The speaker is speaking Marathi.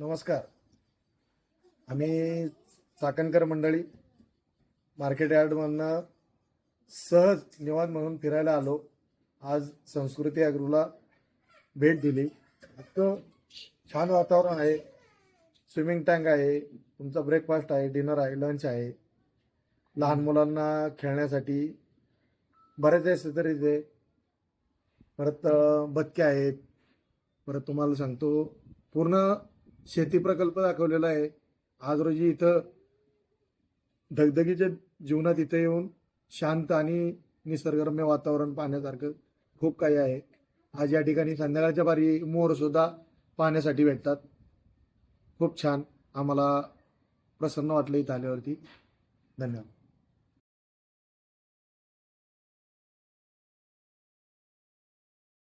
नमस्कार. आम्ही चाकणकर मंडळी मार्केट यार्डमधनं सहज निवांत म्हणून फिरायला आलो. आज संस्कृती अग्रूला भेट दिली. इतकं छान वातावरण आहे. स्विमिंग टँक आहे. तुमचा ब्रेकफास्ट आहे डिनर आहे लंच आहे. लहान मुलांना खेळण्यासाठी बरेच आहे तरी ते परत बदके आहेत. परत तुम्हाला सांगतो पूर्ण शेती प्रकल्प दाखवलेला आहे. आज रोजी इथं धगधगीच्या जीवनात इथं येऊन शांत आणि निसर्गरम्य वातावरण पाहण्यासारखं खूप काही आहे. आज या ठिकाणी संध्याकाळच्या बारी मोरसुद्धा पाहण्यासाठी भेटतात. खूप छान आम्हाला प्रसन्न वाटलं इथं आल्यावरती. धन्यवाद.